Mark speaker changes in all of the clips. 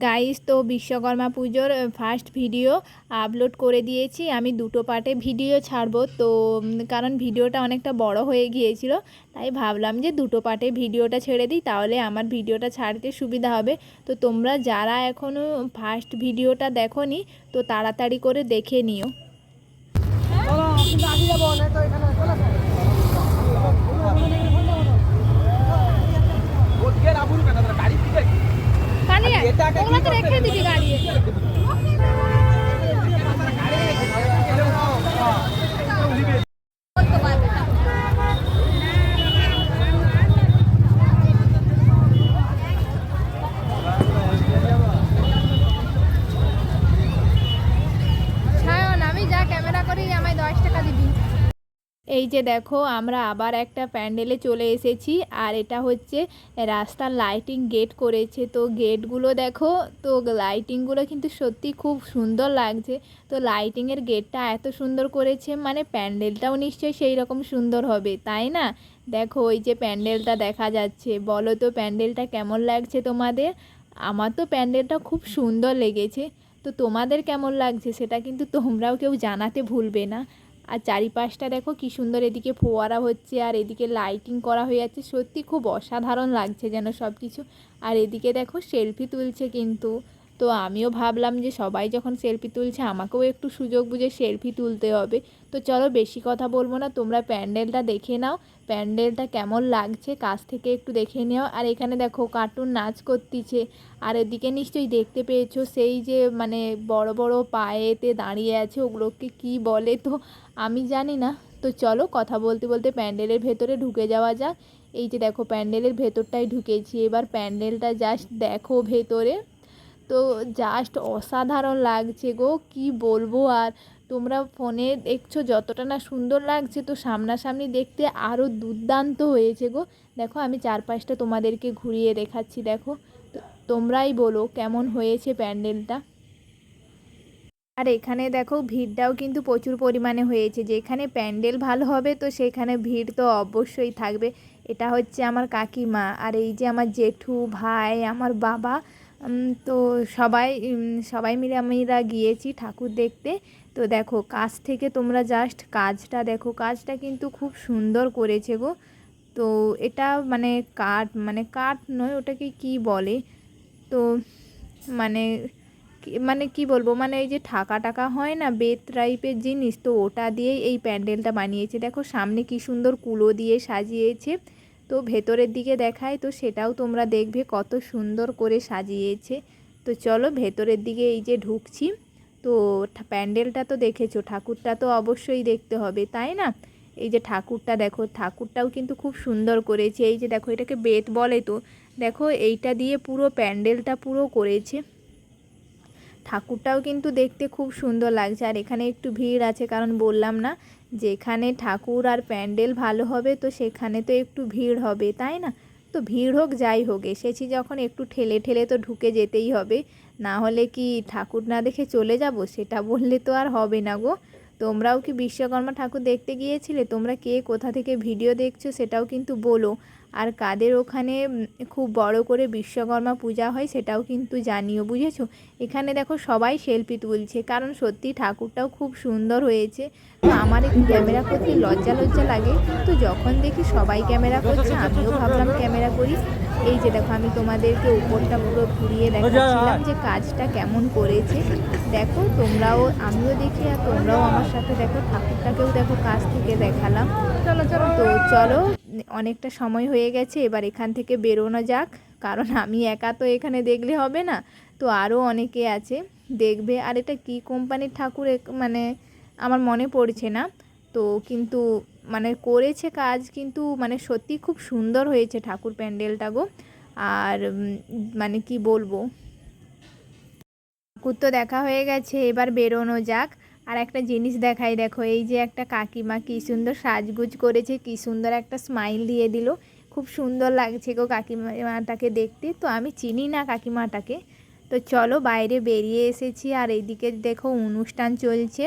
Speaker 1: Guys তো বিশ্বকর্মা পুজোর first video upload করে দিয়েছি। আমি দুটো পার্টে ভিডিও ছাড়বো। তো কারণ ভিডিওটা অনেকটা বড় হয়ে গিয়েছিল, তাই ভাবলাম যে দুটো পার্টে ভিডিওটা ছেড়ে দিই, তাহলে আমার ভিডিওটা ছাড়তে সুবিধা হবে। তো তোমরা যারা এখনও ফার্স্ট ভিডিওটা দেখোনি, তো তাড়াতাড়ি করে দেখে নিও
Speaker 2: চলো কিন্তু আগে যাব না তো এখানে চলে আসো।
Speaker 3: ওদিকে রাবুর কেন তোরা গাড়ি দিকে এটা একটা কি করতে
Speaker 1: দিবি গাড়ি এই যে দেখো, আমরা আবার একটা প্যান্ডেলে চলে এসেছি, আর এটা হচ্ছে রাস্তার লাইটিং গেট করেছে। তো গেটগুলো দেখো, তো লাইটিংগুলো কিন্তু সত্যি খুব সুন্দর লাগছে। তো লাইটিংয়ের গেটটা এত সুন্দর করেছে মানে প্যান্ডেলটাও নিশ্চয়ই সেই রকম সুন্দর হবে, তাই না? দেখো, ওই যে প্যান্ডেলটা দেখা যাচ্ছে। বলো তো, প্যান্ডেলটা কেমন লাগছে তোমাদের? আমার তো প্যান্ডেলটা খুব সুন্দর লেগেছে। তো তোমাদের কেমন লাগছে, সেটা কিন্তু তোমরাও কেউ জানাতে ভুলবে না। আর চারিপাশটা দেখো কি সুন্দর এদিকে ফোয়ারা হচ্ছে আর এদিকে লাইটিং করা হয়ে যাচ্ছে। সত্যি খুব অসাধারণ লাগছে যেন সব কিছু আর এদিকে দেখো সেলফি তুলছে কিন্তু। তো আমিও ভাবলাম যে সবাই যখন সেলফি তুলছে, আমাকেও একটু সুযোগ বুঝে সেলফি তুলতে হবে। তো চলো বেশি কথা বলব না, তোমরা প্যান্ডেলটা দেখে নাও, প্যান্ডেলটা কেমন লাগছে কাছ থেকে একটু দেখে নাও। আর এখানে দেখো কার্টুন নাচ করতিছে, আর এদিকে নিশ্চয়ই দেখতে পেয়েছ সেই যে মানে বড় বড় পায়েতে দাঁড়িয়ে আছে, ওগুলোকে কি বলে তো আমি জানি না। তো চলো কথা বলতে বলতে প্যান্ডেলের ভেতরে ঢুকে যাওয়া যাক। এই যে দেখো প্যান্ডেলের ভেতরটাই ঢুকেছি, এবার প্যান্ডেলটা জাস্ট দেখো ভেতরে। তো জাস্ট অসাধারণ লাগছে গো, কি বলব আর? তোমরা ফোনে দেখছ যতটা না সুন্দর লাগছে, তো সামনাসামনি দেখতে আরও দুর্দান্ত হয়েছে গো। দেখো আমি চারপাশটা তোমাদেরকে ঘুরিয়ে দেখাচ্ছি, দেখো। তোমরাই বলো কেমন হয়েছে প্যান্ডেলটা? আর এখানে দেখো ভিড়টাও কিন্তু প্রচুর পরিমাণে হয়েছে, যেখানে প্যান্ডেল ভালো হবে তো সেখানে ভিড় তো অবশ্যই থাকবে। এটা হচ্ছে আমার কাকিমা আর এই যে আমার জেঠু ভাই, আমার বাবা তো সবাই সবাই মিলে আমরা গিয়েছি ঠাকুর দেখতে। তো দেখো, কাজ থেকে তোমরা জাস্ট কাজটা দেখো, কাজটা কিন্তু খুব সুন্দর করেছে গো। তো এটা মানে কাঠ মানে কাঠ নয়, ওটাকে কি বলে? তো মানে মানে কি বলব? মানে এই যে ঠাকা টাকা হয় না, বেত টাইপের জিনিস, তো ওটা দিয়েই এই প্যান্ডেলটা বানিয়েছে। দেখো, সামনে কি সুন্দর কুলো দিয়ে সাজিয়েছে। তো ভেতরের দিকে দেখায়, তো সেটাও তোমরা দেখবে কত সুন্দর করে সাজিয়েছে। তো চলো ভেতরের দিকে এই যে ঢুকছি, তো প্যান্ডেলটা তো দেখেছ, ঠাকুরটা তো অবশ্যই দেখতে হবে, তাই না? এই যে ঠাকুরটা দেখো, ঠাকুরটাও কিন্তু খুব সুন্দর করেছে, এই যে দেখো এটাকে বেত বলে তো। দেখো এইটা দিয়ে পুরো প্যান্ডেলটা পুরো করেছে। ঠাকুরটাও কিন্তু দেখতে খুব সুন্দর লাগছে। আর এখানে একটু ভিড় আছে, কারণ বললাম না, যেখানে ঠাকুর আর প্যান্ডেল ভালো হবে, তো সেখানে তো একটু ভিড় হবে, তাই না? তো ভিড় হোক, যাই হোক, এসেছি যখন একটু ঠেলে ঠেলে তো ঢুকে যেতেই হবে। না হলে কি ঠাকুর না দেখে চলে যাব? সেটা বললে তো আর হবে না গো। তোমরাও কি বিশ্বকর্মা ঠাকুর দেখতে গিয়েছিলে? তোমরা কে? কোথা থেকে ভিডিও দেখছ সেটাও কিন্তু বলো। আর কাদের ওখানে খুব বড় করে বিশ্বকর্মা পূজা হয় সেটাও কিন্তু জানিও, বুঝেছ? এখানে দেখো সবাই সেলফি তুলছে, কারণ সত্যি ঠাকুরটাও খুব সুন্দর হয়েছে। তো আমার একটু ক্যামেরা করতে লজ্জা লজ্জা লাগে। তো যখন দেখি সবাই ক্যামেরা করছে, আমিও ভাবলাম ক্যামেরা করি। এই যে দেখো, আমি তোমাদেরকে উপরটা পুরো ঘুরিয়ে দেখাচ্ছিলাম যে কাজটা কেমন করেছে। দেখো, তোমরাও, আমিও দেখি আর তোমরাও আমার সাথে দেখো, ঠাকুরটাকেও দেখো কাছ থেকে দেখালাম। চলো চলো। তো চলো, অনেকটা সময় হয়ে গেছে, এবার এখান থেকে বেরোনো যাক, কারণ আমি একা তো এখানে দেখলে হবে না। তো আরও অনেকে আছে, দেখবে। আর এটা কি কোম্পানির ঠাকুর মানে আমার মনে পড়ছে না। তো কিন্তু মানে করেছে কাজ কিন্তু মানে সত্যি খুব সুন্দর হয়েছে ঠাকুর প্যান্ডেলটা গো। আর মানে কি বলব? ঠাকুর তো দেখা হয়ে গেছে, এবার বেরোনো যাক। আর একটা জিনিস দেখাই, দেখো, এই যে একটা কাকিমা কি সুন্দর সাজগুজ করেছে, কি সুন্দর একটা স্মাইল দিয়ে দিল। খুব সুন্দর লাগছে গো কাকিমাটাকে দেখতে। তো আমি চিনি না কাকিমাটাকে। তো চলো বাইরে বেরিয়ে এসেছি, আর এইদিকে দেখো অনুষ্ঠান চলছে।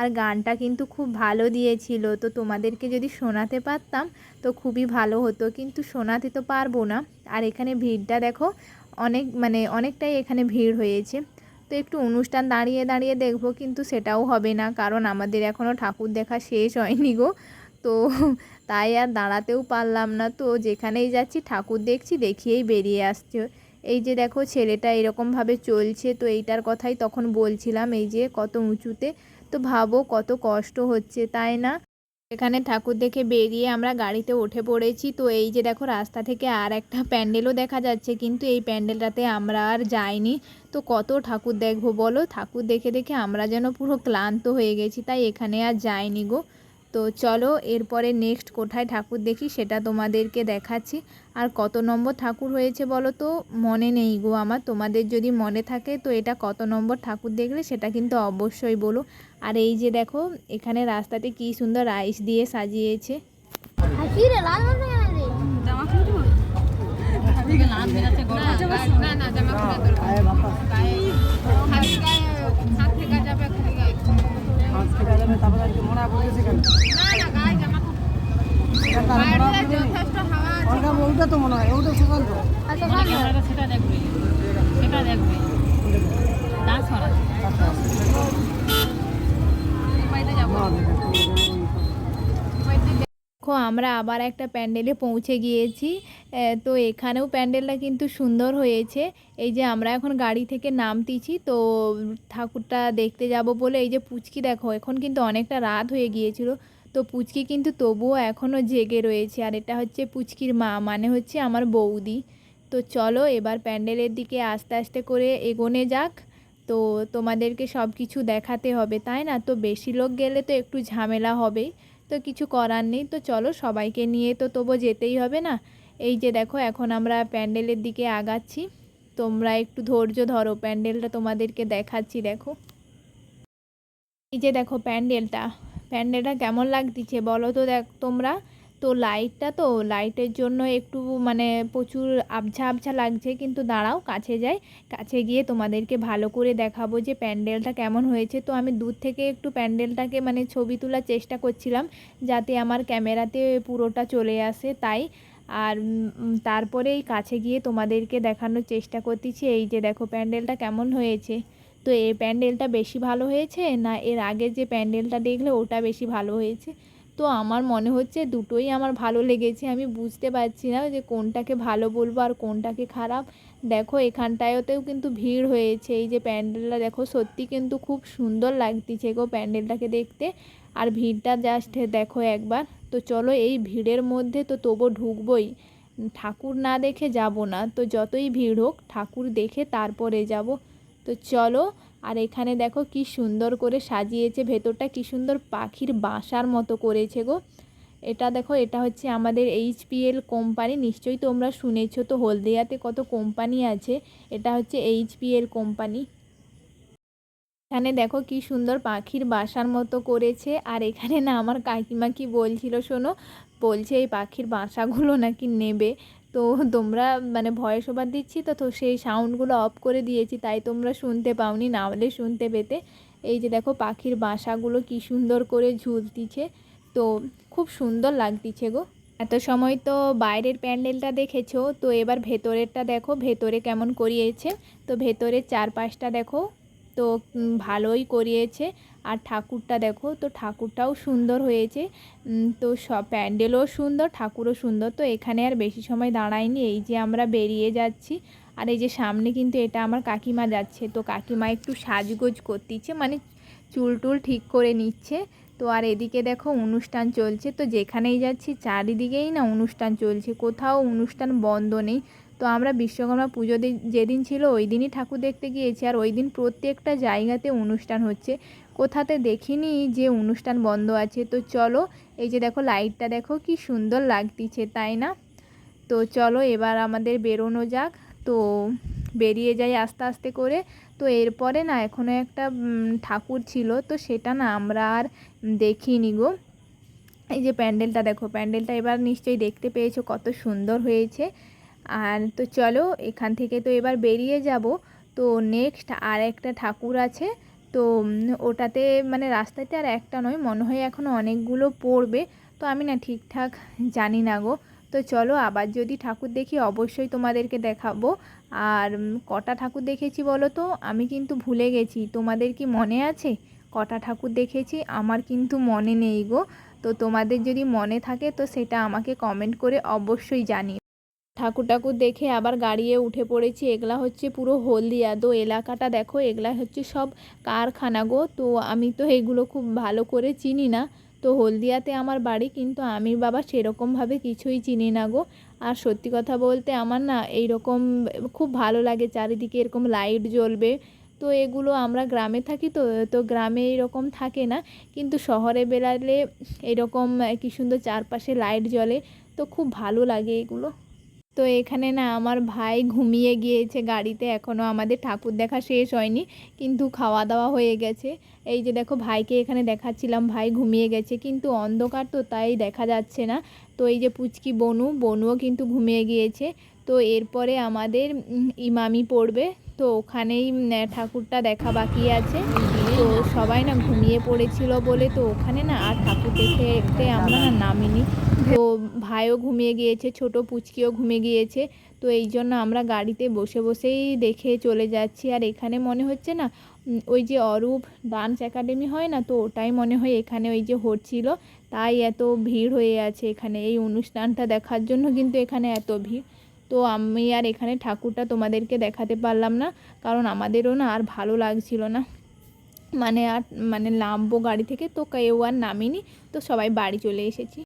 Speaker 1: আর গানটা কিন্তু খুব ভালো দিয়েছিল। তো তোমাদেরকে যদি শোনাতে পারতাম, তো খুবই ভালো হতো। কিন্তু শোনাতে তো পারব না। আর এখানে ভিড়টা দেখো, অনেক মানে অনেকটাই এখানে ভিড় হয়েছে। তো একটু অনুষ্ঠান দাঁড়িয়ে দাঁড়িয়ে দেখব, কিন্তু সেটাও হবে না। কারণ আমাদের এখনও ঠাকুর দেখা শেষ হয়নি গো। তো তাই আর দাঁড়াতেও পারলাম না। তো যেখানেই যাচ্ছি, ঠাকুর দেখছি, দেখিয়েই বেরিয়ে আসছে। এই যে দেখো, ছেলেটা এরকমভাবে চলছে। তো এইটার কথাই তখন বলছিলাম, এই যে কত উঁচুতে তো ভাবো কত কষ্ট হচ্ছে, তাই না? এখানে ঠাকুর দেখে বেরিয়ে আমরা গাড়িতে উঠে পড়েছি। তো এই যে দেখো রাস্তা থেকে আর একটা প্যান্ডেলও দেখা যাচ্ছে, কিন্তু এই প্যান্ডেলটাতে আমরা আর যাইনি। তো কত ঠাকুর দেখব বলো? ঠাকুর দেখে দেখে আমরা যেন পুরো ক্লান্ত হয়ে গেছি, তাই এখানে আর যাইনি গো। তো চলো এরপরে নেক্সট কোথায় ঠাকুর দেখি সেটা তোমাদেরকে দেখাচ্ছি। আর কত নম্বর ঠাকুর হয়েছে বলো তো? মনে নেই গো আমার তোমাদের যদি মনে থাকে তো এটা কত নম্বর ঠাকুর দেখলে সেটা কিন্তু অবশ্যই বলো। আর এই যে দেখো এখানে রাস্তাতে কি সুন্দর রাইস দিয়ে সাজিয়েছে। না না
Speaker 2: ওটা তো মনে হয় ওইটা সকাল তো আচ্ছা
Speaker 4: সেটা দেখবে সেটা দেখবে ডান্স করা
Speaker 1: দেখো আমরা আবার একটা প্যান্ডেলে পৌঁছে গিয়েছি। তো এখানেও প্যান্ডেলটা কিন্তু সুন্দর হয়েছে। এই যে আমরা এখন গাড়ি থেকে নামতেছি, তো ঠাকুরটা দেখতে যাব বলে এই যে পুচকি দেখো, এখন কিন্তু অনেকটা রাত হয়ে গিয়েছিল। তো পুচকি কিন্তু তবুও এখনও জেগে রয়েছে। আর এটা হচ্ছে পুচকির মা মানে হচ্ছে আমার বৌদি। তো চলো এবার প্যান্ডেলের দিকে আস্তে আস্তে করে এগোনে যাক। তো তোমাদেরকে সব কিছু দেখাতে হবে, তাই না? তো বেশি লোক গেলে তো একটু ঝামেলা হবেই। তো কিছু করার নেই। তো চলো সবাইকে নিয়ে তো তবু যেতেই হবে না। এই যে দেখো এখন আমরা প্যান্ডেলের দিকে আগাচ্ছি। তোমরা একটু ধৈর্য ধরো, প্যান্ডেলটা তোমাদেরকে দেখাচ্ছি, দেখো। এই যে দেখো প্যান্ডেলটা। প্যান্ডেলটা কেমন লাগতিছে বলো তো দেখ তোমরা। তো লাইটটা তো লাইটের জন্য একটু মানে প্রচুর আবছা আবছা লাগছে কিন্তু দাঁড়াও কাছে যাই। কাছে গিয়ে তোমাদেরকে ভালো করে দেখাবো যে প্যান্ডেলটা কেমন হয়েছে। তো আমি দূর থেকে একটু প্যান্ডেলটাকে মানে ছবি তোলার চেষ্টা করছিলাম যাতে আমার ক্যামেরাতে পুরোটা চলে আসে তাই। আর উম, তারপরে এই কাছে গিয়ে তোমাদেরকে দেখানোর চেষ্টা করতেছি এই যে দেখো প্যান্ডেলটা কেমন হয়েছে। তো এই প্যান্ডেলটা বেশি ভালো হয়েছে না এর আগে যে প্যান্ডেলটা দেখলে ওটা বেশি ভালো হয়েছে? তো আমার মনে হচ্ছে দুটোই আমার ভালো লেগেছে। আমি বুঝতে পারছি না যে কোনটাকে ভালো বলব আর কোনটাকে খারাপ। দেখো, এখানটায়তেও কিন্তু ভিড় হয়েছে। এই যে প্যান্ডেলটা দেখো, সত্যি কিন্তু খুব সুন্দর লাগতেছে গো প্যান্ডেলটাকে দেখতে। আর ভিড়টা জাস্ট দেখো একবার। তো চলো, এই ভিড়ের মধ্যে তো তবু ঢুকবই। ঠাকুর না দেখে যাব না। তো যতই ভিড় হোক, ঠাকুর দেখে তারপরে যাব। তো চলো আর এখানে দেখো কি সুন্দর করে সাজিয়েছে, ভেতরটা কি সুন্দর পাখির বাসার মতো করেছে গো। এটা দেখো, এটা হচ্ছে আমাদের এইচপিএল কোম্পানি, নিশ্চয়ই তোমরা শুনেছো তো, হলদিয়াতে কত কোম্পানি আছে, এটা হচ্ছে এইচপিএল কোম্পানি। এখানে দেখো কি সুন্দর পাখির বাসার মতো করেছে, আর এখানে না আমার কাকিমা কি বলছিল শোনো, বলছে এই পাখির বাসাগুলো নাকি নেবে। তো তোমরা মানে ভয়েস ওভার দিচ্ছি তো তো সেই সাউন্ডগুলো অফ করে দিয়েছি, তাই তোমরা শুনতে পাওনি, না হলে শুনতে পেতে। এই যে দেখো পাখির বাসাগুলো কি সুন্দর করে ঝুলতিছে, তো খুব সুন্দর লাগতিছে গো। এত সময় তো বাইরের প্যান্ডেলটা দেখেছ, তো এবার ভেতরেরটা দেখো, ভেতরে কেমন করিয়েছে, তো ভেতরের চারপাশটা দেখো। তো ভালোই করিয়েছে। আর ঠাকুরটা দেখো, তো ঠাকুরটাও সুন্দর হয়েছে। তো সব প্যান্ডেলও সুন্দর, ঠাকুরও সুন্দর। তো এখানে আর বেশি সময় দাঁড়ায়নি। এই যে আমরা বেরিয়ে যাচ্ছি। আর এই যে সামনে কিন্তু এটা আমার কাকিমা যাচ্ছে। তো কাকিমা একটু সাজগোজ করতেছে মানে চুল টুল ঠিক করে নিচ্ছে। তো আর এদিকে দেখো অনুষ্ঠান চলছে। তো যেখানেই যাচ্ছি, চারিদিকেই না অনুষ্ঠান চলছে। কোথাও অনুষ্ঠান বন্ধ নেই। তো আমরা বিশ্বকর্মা পুজো যেদিন ছিল ওই দিনই ঠাকুর দেখতে গিয়েছি। আর ওই দিন প্রত্যেকটা জায়গাতে অনুষ্ঠান হচ্ছে। কোথাতে দেখিনি যে অনুষ্ঠান বন্ধ আছে। তো চলো, এই যে দেখো লাইটটা দেখো কি সুন্দর লাগতিছে, তাই না? তো চলো এবার আমাদের বেরোনো যাক। তো বেরিয়ে যাই আস্তে আস্তে করে। তো এরপরে না এখনও একটা ঠাকুর ছিল। তো সেটা না আমরা আর দেখিনি গো। এই যে প্যান্ডেলটা দেখো, প্যান্ডেলটা এবার নিশ্চয়ই দেখতে পেয়েছ কত সুন্দর হয়েছে। আর তো চলো, এখান থেকে তো এবার বেরিয়ে যাব। তো নেক্সট আর একটা ঠাকুর আছে। তো ওটাতে মানে রাস্তাতে আর একটা নয়, মনে হয় এখনও অনেকগুলো পড়বে। তো আমি না ঠিকঠাক জানি না গো। তো চলো, আবার যদি ঠাকুর দেখি অবশ্যই তোমাদেরকে দেখাবো। আর কটা ঠাকুর দেখেছি বলো তো? আমি কিন্তু ভুলে গেছি। তোমাদের কি মনে আছে? কটা ঠাকুর দেখেছি? আমার কিন্তু মনে নেই গো। তো তোমাদের যদি মনে থাকে তো সেটা আমাকে কমেন্ট করে অবশ্যই জানিও। ঠাকুর ঠাকুর দেখে আবার গাড়িয়ে উঠে পড়েছি। এগুলা হচ্ছে পুরো হলদিয়া। তো এলাকাটা দেখো, এগুলা হচ্ছে সব কারখানা গো। তো আমি তো এগুলো খুব ভালো করে চিনি না। তো হলদিয়াতে আমার বাড়ি, কিন্তু আমি বাবা সেরকমভাবে কিছুই চিনি না গো। আর সত্যি কথা বলতে আমার না এইরকম খুব ভালো লাগে, চারিদিকে এরকম লাইট জ্বলবে। তো এগুলো আমরা গ্রামে থাকি তো তো গ্রামে এরকম থাকে না। কিন্তু শহরে বেড়ালে এরকম কি সুন্দর চারপাশে লাইট জ্বলে। তো খুব ভালো লাগে এগুলো। তো এখানে না আমার ভাই ঘুমিয়ে গিয়েছে গাড়িতে এখনও আমাদের ঠাকুর দেখা শেষ হয়নি, কিন্তু খাওয়া দাওয়া হয়ে গেছে। এই যে দেখো ভাইকে এখানে দেখাচ্ছিলাম, ভাই ঘুমিয়ে গেছে, কিন্তু অন্ধকার তো তাই দেখা যাচ্ছে না। তো এই যে পুচকি বনু, বনুও কিন্তু ঘুমিয়ে গিয়েছে। তো এরপরে আমাদের ইমামি পড়বে, তো ওখানেই ঠাকুরটা দেখা বাকি আছে। তো সবাই না ঘুমিয়ে পড়েছিল বলে তো ওখানে না আর ঠাকুর দেখে আমরা না নামিনি। তো ভাইও ঘুমিয়ে গিয়েছে, ছোট পুচকিও ঘুমিয়ে গিয়েছে। তো এই জন্য আমরা গাড়িতে বসে বসেই দেখে চলে যাচ্ছি। আর এখানে মনে হচ্ছে না ওই যে অরূপ ডান্স একাডেমি হয় না, তো ওটাই মনে হয় এখানে ওই যে হচ্ছিল তাই এত ভিড় হয়ে আছে এখানে। এই অনুষ্ঠানটা দেখার জন্য কিন্তু এখানে এত ভিড়। তো আমি আর এখানে ঠাকুরটা তোমাদেরকে দেখাতে পারলাম না, কারণ আমাদেরও না আর ভালো লাগছিল না। মানে আর মানে নামবো গাড়ি থেকে, তো কেউ আর নামিনি। তো সবাই বাড়ি চলে এসেছি।